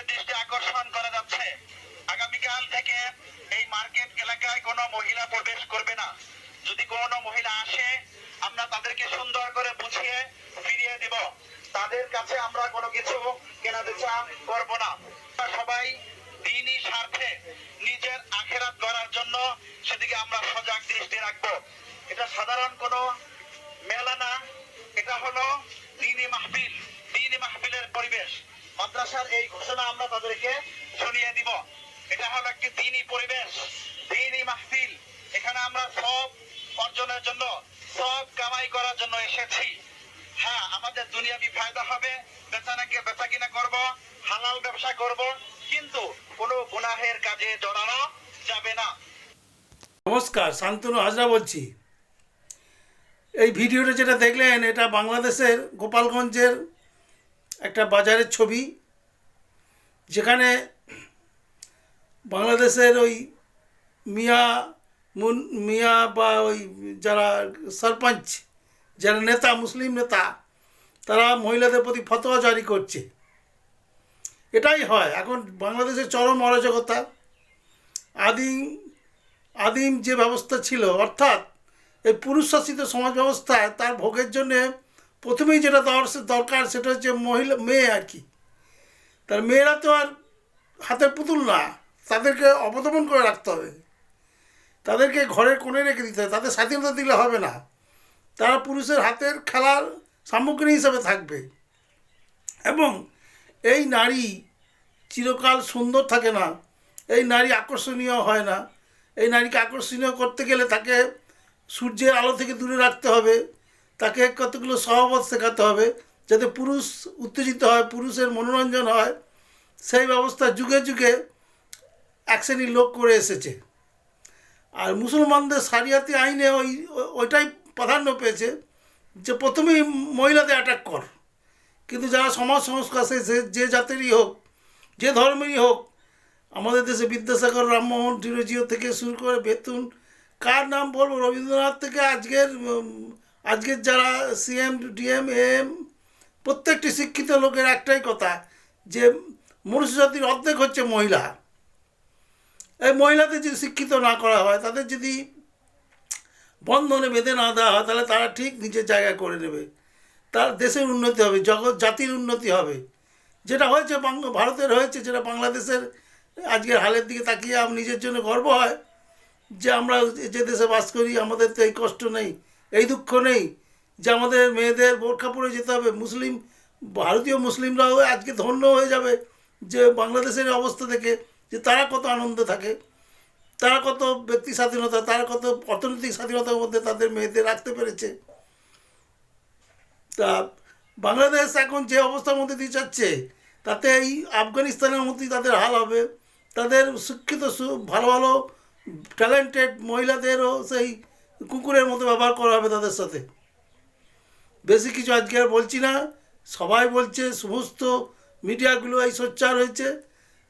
আপনাদের দৃষ্টি আকর্ষণ করা যাচ্ছে। আগামীকাল থেকে এই মার্কেট এলাকায় কোনো মহিলা প্রবেশ করবে না। যদি কোনো মহিলা আসে, আমরা তাদেরকে সুন্দর করে বুঝিয়ে ফিরিয়ে দেব। তাদের কাছে আমরা কোনো কিছু কেনা বেচা করব না। সবাই দিনই স্বার্থে নিজের আখেরাত গড়ার জন্য সেদিকে আমরা সজাগ দৃষ্টি রাখব। এটা সাধারণ কোনো মেলা না। এটা হলো মাদ্রাসার এই ঘোষণা আমরা তাদেরকে শুনিয়ে দিব। এটা হলো একটি দিনই পরিবেশ, দিনই মাহফিল। এখানে আমরা সব অর্জনের জন্য, সব কামাই করার জন্য এসেছি। হ্যাঁ আমাদের দুনিয়াবি ফায়দা হবে বেচানাকে বেচা কিনা করব, হালাল ব্যবসা করব, কিন্তু কোনো গুনাহের কাজে জড়ানো যাবে না। নমস্কার, শান্তনু হাজরা বলছি। এই ভিডিওটা যেটা দেখলেন, এটা বাংলাদেশের গোপালগঞ্জের একটা বাজারের ছবি। যেখানে বাংলাদেশের ওই মিয়া মুন, মিয়া বা ওই যারা সরপঞ্চ, যারা নেতা, মুসলিম নেতা, তারা মহিলাদের প্রতি ফতোয়া জারি করছে। এটাই হয়। এখন বাংলাদেশের চরম অরাজকতা, আদিম আদিম যে ব্যবস্থা ছিল, অর্থাৎ এই পুরুষ শাসিত সমাজ ব্যবস্থায় তার ভোগের জন্য প্রথমেই যেটা দর- দরকার সেটা হচ্ছে মহিলা, মেয়ে আর কি। তার মেয়েরা তো আর হাতের পুতুল না। তাদেরকে অবদমন করে রাখতে হবে। তাদেরকে ঘরের কোণে রেখে দিতে হবে। তাদের স্বাধীনতা দিলে হবে না। তারা পুরুষের হাতের খেলার সামগ্রী হিসেবে থাকবে। এবং এই নারী চিরকাল সুন্দর থাকে না। এই নারী আকর্ষণীয় হয় না। এই নারীকে আকর্ষণীয় করতে গেলে তাকে সূর্যের আলো থেকে দূরে রাখতে হবে। তাকে কতগুলো সহবত শেখাতে হবে। যাতে পুরুষ উত্তেজিত হয়, পুরুষের মনোরঞ্জন হয়, সেই ব্যবস্থা যুগে যুগে এক শ্রেণির লোক করে এসেছে। আর মুসলমানদের সারিয়াতি আইনে ওই, ওইটাই প্রাধান্য পেয়েছে যে প্রথমেই মহিলাদের অ্যাটাক কর। কিন্তু যারা সমাজ সংস্কার, সে যে- জাতেরই হোক, যে ধর্মেরই হোক, আমাদের দেশে বিদ্যাসাগর, রামমোহন ডিরোজিও থেকে শুরু করে বেতুন, কার নাম বলব? রবীন্দ্রনাথ থেকে আজকের আজকের যারা সিএম ডিএম এম প্রত্যেকটি শিক্ষিত লোকের একটাই কথা, যে মনুষ্য জাতির অর্ধেক হচ্ছে মহিলা। এই মহিলাদের যদি শিক্ষিত না করা হয়, তাদের যদি বন্ধনে বেঁধে না দেওয়া হয়, তাহলে তারা ঠিক নিজের জায়গা করে নেবে। তার দেশের উন্নতি হবে, জগৎ জাতির উন্নতি হবে। যেটা হয়েছে ভারতের হয়েছে, যেটা বাংলাদেশের আজকের হালের দিকে তাকিয়ে আমার নিজের জন্য গর্ব হয়, যে আমরা যে দেশে বাস করি, আমাদের তো এই কষ্ট নেই, এই দুঃখ নেই। যে আমাদের মেয়েদের বোরখা পরে যেতে হবে, মুসলিম, ভারতীয় মুসলিমরাও আজকে ধন্য হয়ে যাবে যে বাংলাদেশের অবস্থা থেকে যে তারা কত আনন্দে থাকে, তারা কত ব্যক্তি স্বাধীনতা, তারা কত অর্থনৈতিক স্বাধীনতার মধ্যে তাদের মেয়েদের রাখতে পেরেছে। তা বাংলাদেশ এখন যে অবস্থার মধ্যে দিয়ে যাচ্ছে, তাতে এই আফগানিস্তানের মধ্যেই তাদের হাল হবে, তাদের শিক্ষিত ভালো ভালো ট্যালেন্টেড মহিলাদেরও সেই কুকুরের মতো ব্যবহার করা হবে তাদের সাথে। বেশি কিছু আজকে আর বলছি না। সবাই বলছে, সমস্ত মিডিয়াগুলো এই সোচ্চার হয়েছে।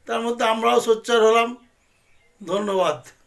তার মধ্যে আমরাও সোচ্চার হলাম। ধন্যবাদ।